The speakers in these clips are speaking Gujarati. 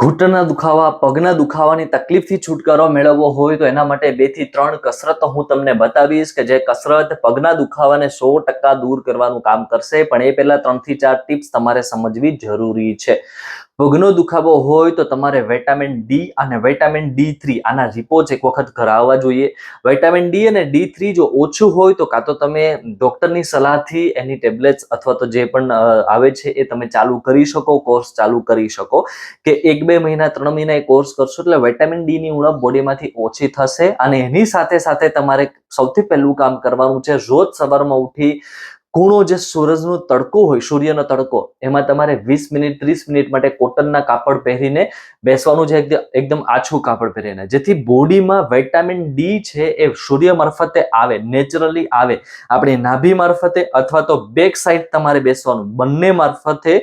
ઘૂંટણના દુખાવા, પગના દુખાવાની તકલીફથી છુટકારો મેળવવો હોય તો એના માટે બેથી ત્રણ કસરતો હું તમને બતાવીશ કે જે કસરત પગના દુખાવાને સો ટકા દૂર કરવાનું કામ કરશે. પણ એ પહેલા ત્રણથી ચાર ટિપ્સ તમારે સમજવી જરૂરી છે. પગનો દુખાવો હોય તો તમારે વિટામિન ડી અને વિટામિન ડી થ્રી આના રિપોર્ટ એક વખત કરાવવા જોઈએ. વિટામિન ડી અને ડી થ્રી જો ઓછું હોય તો કાં તો તમે ડૉક્ટરની સલાહથી એની ટેબ્લેટ્સ અથવા તો જે પણ આવે છે એ તમે ચાલુ કરી શકો કોર્સ ચાલુ કરી શકો. કે એક બે મહિના, ત્રણ મહિના એ કોર્સ કરશો એટલે વિટામિન ડી ની ઉણપ બોડીમાંથી ઓછી થશે અને એની સાથે સાથે તમારે સૌથી પહેલું કામ કરવાનું છે રોજ સવારમાં ઉઠી કૂણો જે સૂરજનો તડકો હોય, સૂર્યનો તડકો, એમાં તમારે વીસ મિનિટ, ત્રીસ મિનિટ માટે કોટનના કાપડ પહેરીને બેસવાનું છે, એકદમ આછું કાપડ પહેરીને. જેથી બોડીમાં વિટામિન ડી છે એ સૂર્ય મારફતે આવે, નેચરલી આવે. આપણી નાભી મારફતે અથવા તો બેક સાઈડ તમારે બેસવાનું. બંને મારફતે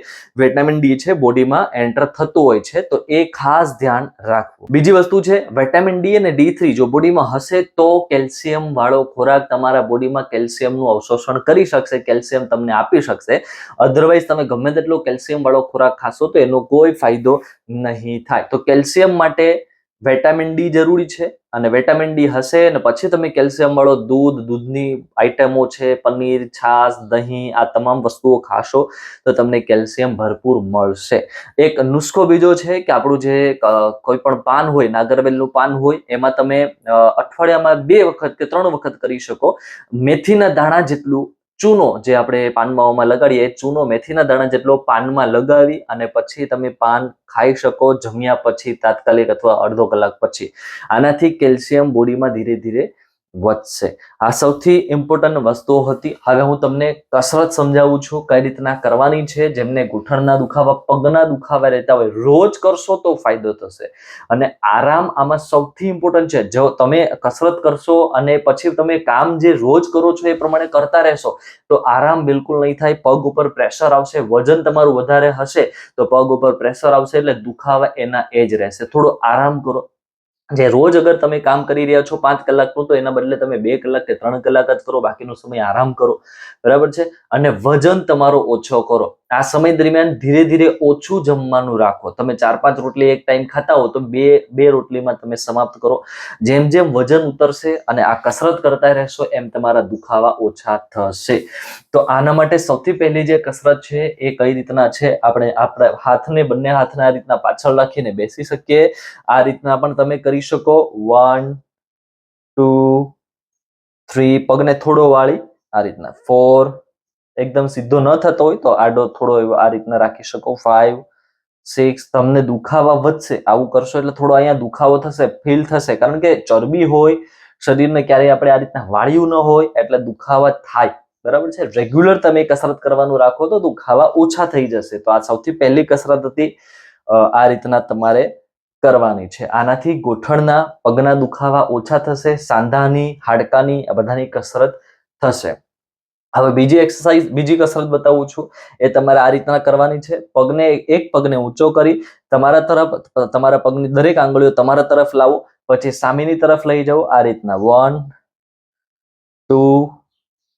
વિટામિન ડી છે બોડીમાં એન્ટર થતું હોય છે, તો એ ખાસ ધ્યાન રાખવું. બીજી વસ્તુ છે, વિટામિન ડી અને ડી થ્રી જો બોડીમાં હશે તો કેલ્શિયમ વાળો ખોરાક તમારા બોડીમાં કેલ્શિયમનું અવશોષણ કરી શકશે. કેલ્શિયમ તમને આપી શકશે. અધરવાઇઝ તમે ગમે તેટલો કેલ્શિયમ વાળો ખોરાક ખાશો તો એનો કોઈ ફાયદો નહીં થાય. તો કેલ્શિયમ માટે વિટામિન ડી જરૂરી છે અને વિટામિન ડી હશે અને પછી તમે કેલ્શિયમ વાળો દૂધ, દૂધની આઈટમો છે, પનીર, છાશ, દહીં, આ તમામ વસ્તુઓ ખાશો તો તમને કેલ્શિયમ ભરપૂર મળશે. એક નુસ્ખો બીજો છે કે આપણું જે કોઈ પણ પાન હોય, નાગરવેલનું પાન હોય, એમાં તમે અઠવાડિયામાં બે વખત કે ત્રણ વખત કરી શકો. મેથીના દાણા જેટલું ચૂનો જે આપણે પાનમાં લગાડીએ, ચૂનો મેથીના દાણા જેટલો પાનમાં લગાવી અને પછી તમે પાન ખાઈ શકો જમ્યા પછી તાત્કાલિક અથવા અડધો કલાક પછી. આનાથી કેલ્શિયમ બોડીમાં ધીરે ધીરે વધશે. આ સૌથી ઇમ્પોર્ટન્ટ વસ્તુઓ હતી. હવે હું તમને કસરત સમજાવું છું કઈ રીતના કરવાની છે. જેમને ઘૂંટણના દુખાવા, પગના દુખાવા રહેતા હોય, રોજ કરશો તો ફાયદો થશે. અને આરામ આમાં સૌથી ઇમ્પોર્ટન્ટ છે. જો તમે કસરત કરશો અને પછી તમે કામ જે રોજ કરો છો એ પ્રમાણે કરતા રહેશો, તો આરામ બિલકુલ નહીં થાય. પગ ઉપર પ્રેશર આવશે, વજન તમારું વધારે હશે, તો પગ ઉપર પ્રેશર આવશે એટલે દુખાવા એના એ જ રહેશે. થોડો આરામ કરો. જે રોજ અગર તમે કામ કરી રહ્યા છો પાંચ કલાકનું, તો એના બદલે તમે બે કલાક કે ત્રણ કલાક જ કરો, બાકીનો સમય આરામ કરો. બરાબર છે? અને વજન તમારો ઓછો કરો. આ સમય દરમિયાન ધીરે ધીરે ઓછું જમવાનું રાખો. તમે ચાર પાંચ રોટલી એક ટાઈમ ખાતા હો તો બે બે રોટલીમાં તમે સમાપ્ત કરો. જેમ જેમ વજન ઉતરશે અને આ કસરત કરતા રહેશો એમ તમારા દુખાવા ઓછા થશે. તો આના માટે સૌથી પહેલી જે કસરત છે એ કઈ રીતના છે? આપણે આપણા હાથને, બંને હાથને આ રીતના પાછળ રાખીને બેસી શકીએ. આ રીતના પણ તમે કરી શકો. વન ટુ થ્રી પગને થોડો વાળી. આ રીતના. ફોર એકદમ સીધો ન થતો હોય તો આડો થોડો એવો આ રીતના રાખી શકો. ફાઈવ સિક્સ તમને દુખાવા વધશે, આવું કરશો એટલે થોડો અહીંયા દુખાવો થશે ફીલ થશે. કારણ કે ચરબી હોય, શરીરને ક્યારેય આપણે આ રીતના વાળ્યું ન હોય, એટલે દુખાવા થાય. બરાબર છે? રેગ્યુલર તમે કસરત કરવાનું રાખો તો દુખાવા ઓછા થઈ જશે. તો આ સૌથી પહેલી કસરત હતી આ રીતના તમારે કરવાની છે. આનાથી ગોઠણના પગના દુખાવા ઓછા થશે, સાંધાની, હાડકાની, આ બધાની કસરત થશે. હવે બીજી એક્સરસાઇઝ બીજી કસરત બતાવું છું. એ તમારે આ રીતના કરવાની છે. પગને એક પગને ઊંચો કરી તમારા તરફ, તમારા પગની દરેક આંગળીઓ તમારા તરફ લાવો. પછી સામેની તરફ લઈ જાઓ. આ રીતના. વન ટુ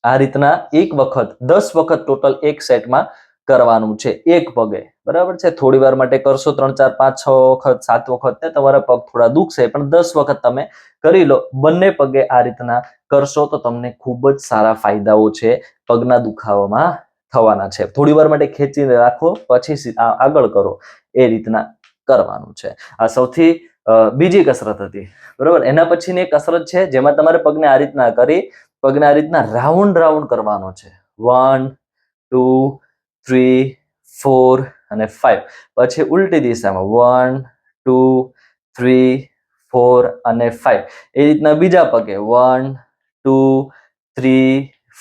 આ રીતના એક વખત, દસ વખત ટોટલ એક સેટમાં કરવાનું છે એક પગે. બરાબર છે? થોડી વાર માટે કરશો ત્રણ, ચાર, પાંચ, છ વખત, સાત વખત તમારા પગ થોડા દુખશે, પણ દસ વખત તમે કરી લો. બંને પગે આ રીતના કરશો તો તમને ખૂબ જ સારા ફાયદાઓ છે પગના દુખાવામાં થવાના છે. થોડી વાર માટે ખેંચીને રાખો, પછી આગળ કરો. એ રીતના કરવાનું છે. આ સૌથી બીજી કસરત હતી. બરોબર? એના પછીની કસરત છે જેમાં તમારે પગને આ રીતના કરી, પગને આ રીતના રાઉન્ડ રાઉન્ડ કરવાનો છે. વન, ટુ થ્રી ફોર અને ફાઈવ પછી ઉલટી દિશામાં વન ટુ થ્રી ફોર અને ફાઈવ એ રીતના બીજા પગે one two three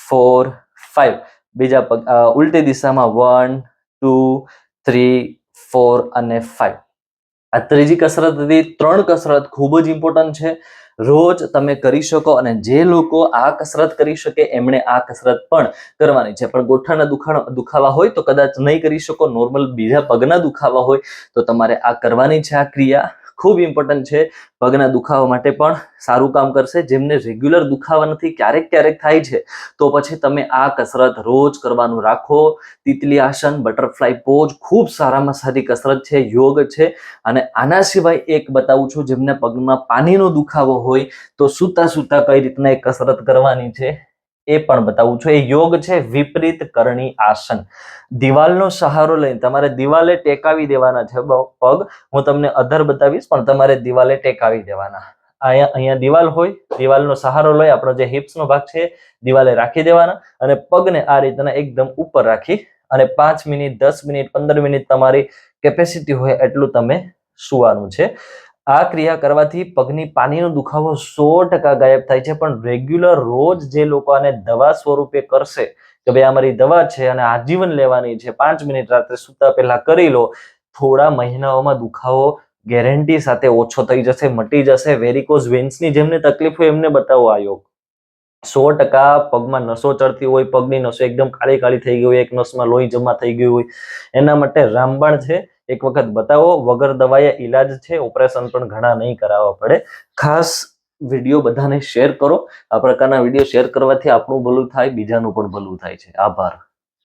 four five બીજા પગ ઉલટી દિશામાં વન ટુ થ્રી ફોર અને ફાઈવ આ ત્રીજી કસરત હતી, ત્રણ કસરત ખૂબ જ ઇમ્પોર્ટન્ટ છે. રોજ તમે કરી શકો અને જે લોકો આ કસરત કરી શકે, એમણે આ કસરત પણ કરવાની. છે પણ ગોઠણના દુખાણ, દુખાવા હોય તો કદાચ નહીં કરી શકો. નોર્મલ બીજા પગના દુખાવા હોય તો તમારે આ કરવાની છે આ ક્રિયા. ખૂબ ઇમ્પોર્ટન્ટ છે. પગના દુખાવા માટે પણ સારું કામ કરશે. જેમને રેગ્યુલર દુખાવા નથી, ક્યારેક ક્યારેક થાય છે. તો પછી તમે આ કસરત રોજ કરવાનું રાખો. તિતલી આસન બટરફ્લાય પોઝ ખૂબ સારામાં સારી કસરત છે, યોગ છે. અને આના સિવાય એક બતાવું છું, જેમને પગમાં પાણીનો દુખાવો હોય, તો સૂતા સૂતા કઈ રીતના એક કસરત કરવાની છે? એ પણ બતાવું છું. એ યોગ છે વિપરીત કરણી આસન. દિવાલનો સહારો લઈને તમારે દિવાલે ટેકાવી દેવાના છે પગ. હું તમને અધર બતાવીશ, પણ તમારે દિવાલે ટેકાવી દેવાના. અહીંયા અહીંયા દિવાલ હોય, દિવાલનો સહારો લઈ આપણો જે હિપ્સનો ભાગ છે, દિવાલે રાખી દેવાના અને પગને આ રીતના એકદમ ઉપર રાખી અને પાંચ મિનિટ, દસ મિનિટ, પંદર મિનિટ તમારી કેપેસિટી હોય એટલું તમે સુવાનું છે. આ ક્રિયા કરવાથી પગની પાનીનો દુખાવો સો ટકા ગાયબ થાય છે, પણ રેગ્યુલર રોજ જે લોકો આને દવા સ્વરૂપે કરશે, કે ભાઈ આ મારી દવા છે અને આજીવન લેવાની છે, પાંચ મિનિટ રાત્રે સૂતા પહેલા કરી લો, થોડા મહિનાઓમાં દુખાવો ગેરંટી સાથે ઓછો થઈ જશે, મટી જશે. વેરિકોઝ વેન્સની જેમને તકલીફ હોય એમને બતાવો આ યોગ. સો ટકા પગમાં નસો ચડતી હોય, પગની નસો એકદમ કાળી કાળી થઈ ગઈ હોય, એક નસમાં લોહી જમા થઈ ગયું હોય, એના માટે રામબાણ છે. એક વખત બતાવો, વગર દવાએ ઈલાજ છે, ઓપરેશન પણ ઘણા નહીં કરાવવા પડે. ખાસ વીડિયો બધાને શેર કરો. આ પ્રકારના વીડિયો શેર કરવાથી આપણું ભલું થાય, બીજાનું પણ ભલું થાય છે. આભાર.